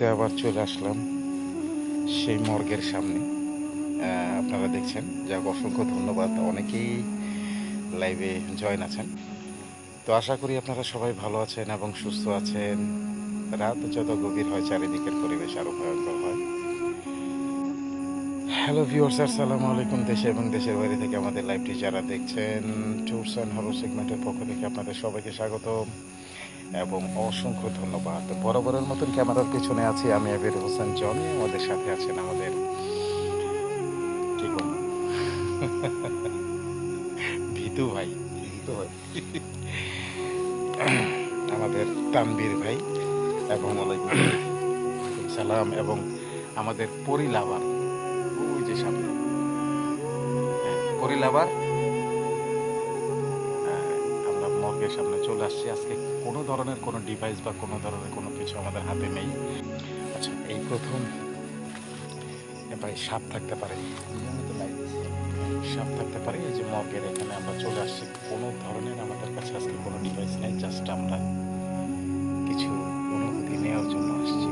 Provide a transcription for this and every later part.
মুহূর্তে আবার চলে আসলাম সেই মর্গের সামনে। আপনারা দেখছেন, যাক, অসংখ্য ধন্যবাদ। অনেকেই লাইভে জয়েন আছেন। তো আশা করি আপনারা সবাই ভালো আছেন এবং সুস্থ আছেন। রাত যত গভীর হয়, চারিদিকের পরিবেশ আরও ভয়ঙ্কর হয়। হ্যালো ভিউয়ার্স আসসালামু আলাইকুম। দেশে এবং দেশের বাইরে থেকে আমাদের লাইভটি যারা দেখছেন ট্যুরস অ্যান্ড হরর সেগমেন্টের পক্ষ থেকে আপনাদের সবাইকে স্বাগত এবং অসংখ্য ধন্যবাদ। বরাবরের মতন ক্যামেরার পিছনে আছি আমি আবির হোসেন জন আমাদের সাথে আছেন আমাদের ভিতু ভাই ভিতু ভাই। আমাদের তানবীর ভাই এবং সালাম এবং আমাদের পরিলাবার ওই যে সামনে। হ্যাঁ, পরিলাবার আমরা সামনে চলে আসছি। আজকে কোনো ধরনের কোনো ডিভাইস বা কোনো ধরনের কোনো কিছু আমাদের হাতে নেই। আচ্ছা এই প্রথম এবার সাপ থাকতে পারে। সাপ থাকতে পারে। এই যে মগের এখানে আমরা চলে আসছি। কোনো ধরনের আমাদের কাছে আজকে কোনো ডিভাইস নেই। জাস্ট আমরা কিছু অনুভূতি নেওয়ার জন্য আসছি।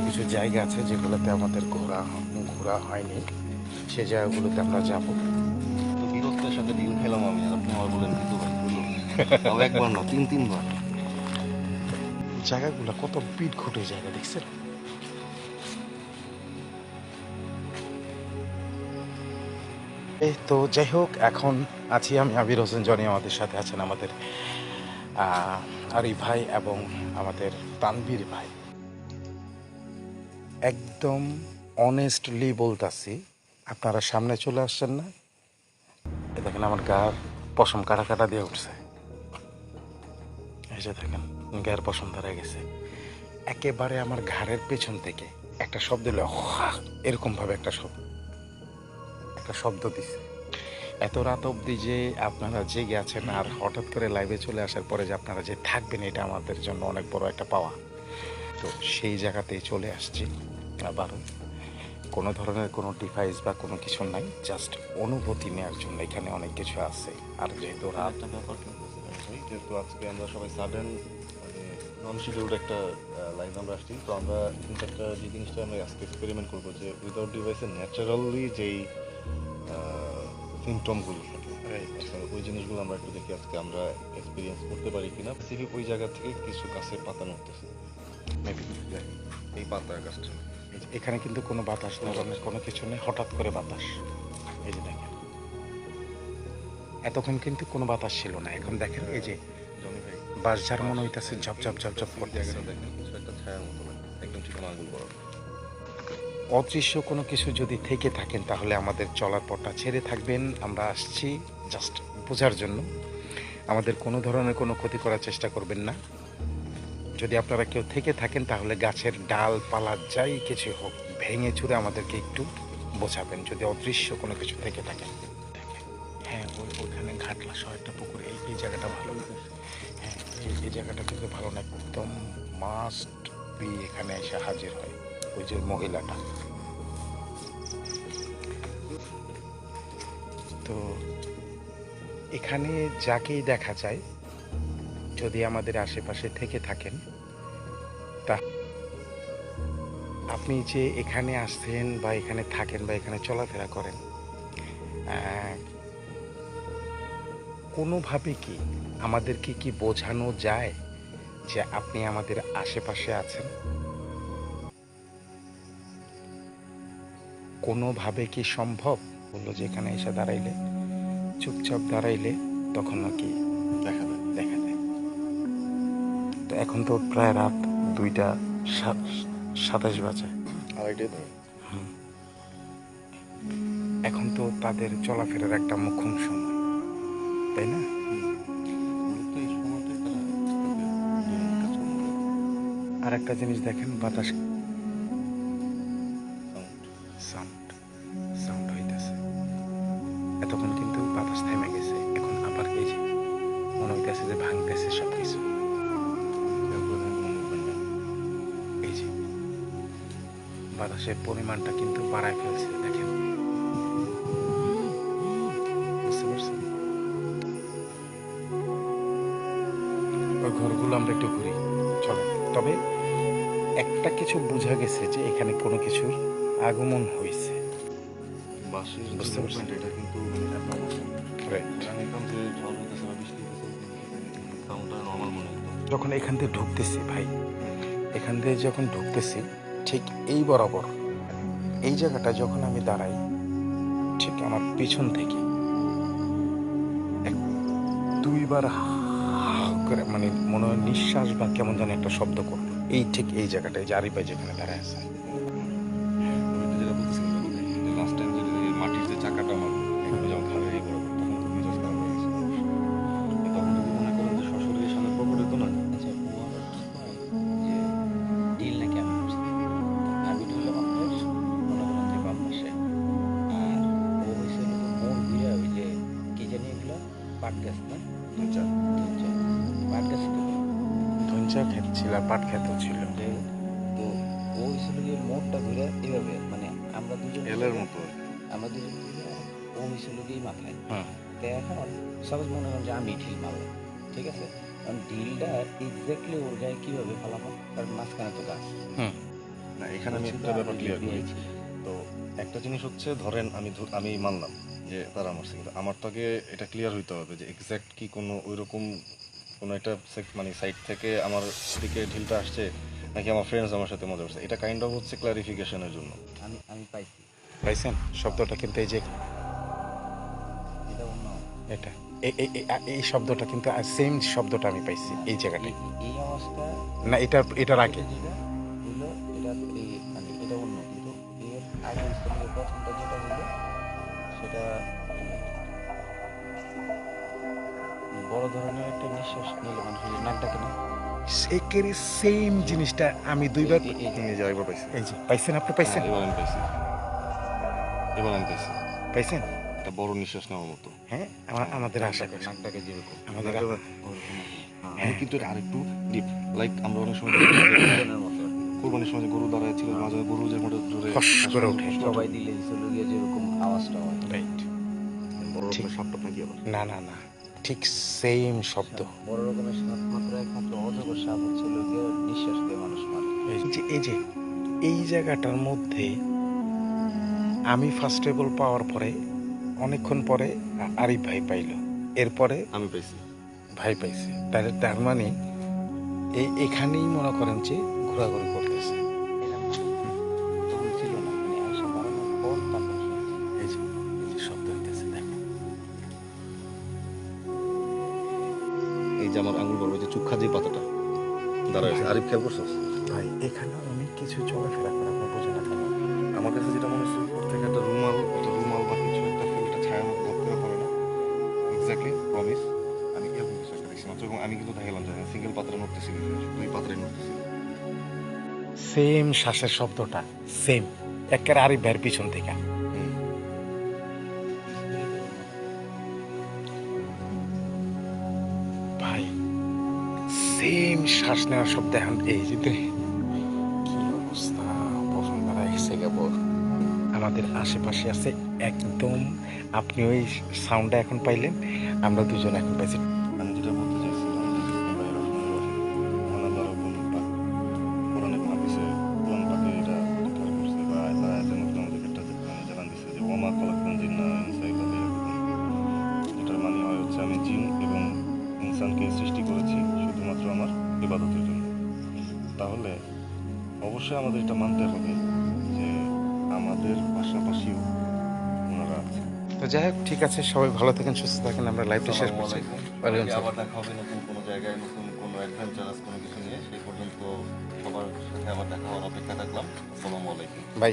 কিছু কিছু জায়গা আছে যেগুলোতে আমাদের ঘোরা ঘোরা হয়নি। সে জায়গাগুলোতে আমরা যাব। তো বীরত্বের সাথে ডিল খেলাম আমি আর আপনি আমার বলেন কিন্তু ভাই একবার না তিন তিনবার। জায়গাগুলো কত পিট ঘটে জায়গা দেখছেন? এই তো যাই হোক এখন আছি আমি আবির হোসেন জনি আমাদের সাথে আছেন আমাদের আহ, আরিফ ভাই এবং আমাদের তানবীর ভাই। একদম অনেস্টলি বলতাছি আপনারা সামনে চলে আসছেন না। এ দেখেন আমার গা পশম কাটা কাটা দিয়ে উঠছে। এই যে দেখেন গায়ের পশম ধরে গেছে। একেবারে আমার ঘাড়ের পেছন থেকে একটা শব্দ এলো "হাহ", এরকম ভাবে একটা শব্দ। একটা শব্দ দিছে। এত রাত অবধি যে আপনারা জেগে আছেন আর হঠাৎ করে লাইভে চলে আসার পরে যে আপনারা যে থাকবেন এটা আমাদের জন্য অনেক বড় একটা পাওয়া। তো সেই জায়গাতেই চলে আসছি। আবার কোনো ধরনের কোনো ডিভাইস বা কোনো কিছু নাই জাস্ট অনুভূতি নেওয়ার জন্য এখানে অনেক কিছু আছে। আর যেহেতু রাত যেহেতু আজকে আমরা সবাই সাডেন মানে নন শিডিউল্ড একটা লাইন আমরা আসছি তো আমরা কিন্তু একটা যে জিনিসটা আমরা আজকে এক্সপেরিমেন্ট করব যে উইদাউট ডিভাইসে ন্যাচারালি যেই সিমটমগুলো থাকে আচ্ছা, ওই জিনিসগুলো আমরা একটু দেখি আজকে আমরা এক্সপিরিয়েন্স করতে পারি কিনা। স্পেসিফিক ওই জায়গা থেকে কিছু গাছের পাতা নড়তেছে। মেবি এই পাতা গাছটা এখানে কিন্তু কোনো বাতাস নরমের কোনো কিছু নেই হঠাৎ করে বাতাস। এই যে দেখেন। এতক্ষণ কিন্তু কোনো বাতাস ছিল না। এখন দেখেন এই যে জমি ভাই। বাস ঝাড় মনে হইতেছে ঝপ ঝপ ঝপ ঝপ এই করতেছে। অদৃশ্য কোনো কিছু যদি থেকে থাকেন তাহলে আমাদের চলার পথটা ছেড়ে থাকবেন। আমরা আসছি জাস্ট বোঝার জন্য। আমাদের কোনো ধরনের কোনো ক্ষতি করার চেষ্টা করবেন না। যদি আপনারা কেউ থেকে থাকেন, তাহলে গাছের ডাল পালা যাই কিছু হোক, ভেঙে চুরে আমাদেরকে একটু বোঝাবেন, যদি অদৃশ্য কোনো কিছু থেকে থাকেন হ্যাঁ ওই ওইখানে ঘাটলা একটা পুকুর, এই এই জায়গাটা ভালো না? হ্যাঁ এই এই জায়গাটা কিন্তু ভালো না, একদম মাস্ট বি এখানে এসে হাজির হয়, ওই যে মহিলাটা। তো এখানে যাকেই দেখা যায় যদি আমাদের আশেপাশে থেকে থাকেন, তা আপনি যে এখানে আসছেন বা এখানে থাকেন বা এখানে চলাফেরা করেন কোনোভাবে কি আমাদেরকে কি বোঝানো যায় যে আপনি আমাদের আশেপাশে আছেন? কোনোভাবে কি সম্ভব? বলল যে এখানে এসে দাঁড়াইলে, চুপচাপ দাঁড়াইলে তখন নাকি এখন তো প্রায় রাত দুইটা সাত- সাতাশ বাজে। এখন তো তাদের চলাফেরার একটা মুখ্যম সময় তাই না। আর একটা জিনিস দেখেন বাতাস বাতাসের পরিমাণটা কিন্তু বাড়ায় ফেলছে দেখেন। বুঝতে পারছেন? ওই ঘরগুলো আমরা একটু ঘুরি চলো তবে একটা কিছু বোঝা গেছে যে এখানে কোনো কিছুর আগমন হয়েছে। বুঝতে পারছি। movement, এটা কিন্তু যখন এখান থেকে ঢুকতেছি ভাই এখান থেকে যখন ঢুকতেছি ঠিক এই বরাবর। এই জায়গাটা যখন আমি দাঁড়াই, ঠিক আমার পিছন থেকে দুইবার করে মানে মনে হয় নিঃশ্বাস বা কেমন যেন একটা শব্দ করল। এই ঠিক এই জায়গাটায় যে আরিপাই যেখানে দাঁড়ায় আছে। ধনচা ক্ষেত ছিল পাট ক্ষেত ছিল। তো ও হয়েছিল যে মোড়টা ঘুরে এভাবে মানে আমরা দুজন এলের মতো আমরা দুজন ও হয়েছিল কি মাথায়। হুম তো এখন সাপোজ মনে করেন যে আমি ঢিল মারলাম ঠিক আছে? কারণ ঢিলটা এক্স্যাক্টলি ওর গায়ে কীভাবে ফেলাবো কারণ মাঝখানে তো গাছ। হুম। না এখানে আমি একটা ব্যাপার ক্লিয়ার করি। তো একটা জিনিস হচ্ছে ধরেন আমি ধর- আমি মানলাম যে তারা মারছে কিন্তু আমার তো আগে এটা ক্লিয়ার হইতে হবে যে এক্স্যাক্ট কি কোনো ওইরকম কোনো একটা মানে সাইড থেকে আমার দিকে ঢিলটা আসছে নাকি আমার ফ্রেন্ডস আমার সাথে মজা করছে। এটা কাইন্ড অফ হচ্ছে ক্লারিফিকেশনের জন্য। আমি আমি পাইছি। পাইছেন? শব্দটা কিন্তু এই যে এটা এই- এই- এই- এই শব্দটা কিন্তু সেম শব্দটা আমি পাইছি এই জায়গাটায়। এই- এই অবস্থা না এটা এটার আগে। এটা মানে এটা অন্য কিন্তু এর আগে প্রথমটা যেটা হইল সেটা বড় ধরনের একটা নিঃশ্বাস নিলে মানুষের নাক ডাকে না? সেকেরই সেম জিনিসটা আমি দুইবার এই- নিজে আরেকবার পাইছি। এই যে পাইছেন আপনি? পাইছেন? এবার আমি পাইছি। এবার আমি পাইছি। পাইছেন? একটা বড় নিঃশ্বাস নেওয়ার মতো। হ্যাঁ আমা- আমাদের আশা করি নাক ডাকে যেরকম। আমাদের হ্যাঁ আমি কিন্তু আরেকটু ডিপ লাইক আমরা অনেক সময় কোরবানির সময় গরু দাঁড়ায় ছিল মাঝে গরু যে মোটে জোরে করে ওঠে। সবাই দিলে চলে গিয়ে যেরকম আওয়াজটা হয়। রাইট বড় সাপটা আবার। না না না। ঠিক সেম শব্দ। বড় রকমের সাপ মাত্র একমাত্র অজগর সাপ হচ্ছে হলো নিঃশ্বাস দিয়ে মানুষ মারে। এই যে এই যে এই জায়গাটার মধ্যে আমি ফার্স্ট টেবল পাওয়ার পরে অনেকক্ষণ পরে আরিফ ভাই পাইলো। এরপরে আমি পাইছি। ভাই পাইছে। তাহলে তার মানে এই এখানেই মনে করেন যে ঘোরাঘুরি করতেছে। ভাই এখানে অনেক কিছু চলাফেরা করে আপনার না আমার কাছে যেটা মনে হচ্ছে উপর থেকে একটা রুমাল রুমাল বা কিছু একটা একটা ছায়া মতো ধরতে পারে না। এক্স্যাক্টলি প্রমিস আমি এরকম কিছু একটা দেখছি মাত্র আমি কিন্তু দেখালাম যে সিঙ্গেল পাত্রে নড়তেছিল দুই পাত্রে নড়তেছিল সেম শ্বাসের শব্দটা সেম একের আরিফ ভাইয়ের পিছন থেকে। ভাই সেম শ্বাস নেওয়ার শব্দ এখন এই যে আমাদের আশেপাশে আছে একদম। আপনি ওই সাউন্ডটা এখন পাইলেন, আমরা দুজন এখন পাইছি। আমি এবং সৃষ্টি করেছি শুধুমাত্র আমার তাহলে অবশ্যই আমাদের এটা মানতে হবে আমাদের পাশাপাশিও ওনারা আছেন। তো যাই হোক ঠিক আছে সবাই ভালো থাকেন সুস্থ থাকেন আমরা লাইভটা শেষ করছি। আবার দেখা হবে নতুন কোনো জায়গায় নতুন কোনো অ্যাডভেঞ্চারাস কোনো কিছু নিয়ে। সেই পর্যন্ত সবার সাথে আবার দেখা হওয়ার অপেক্ষা থাকলাম। আসসালামু আলাইকুম। বাই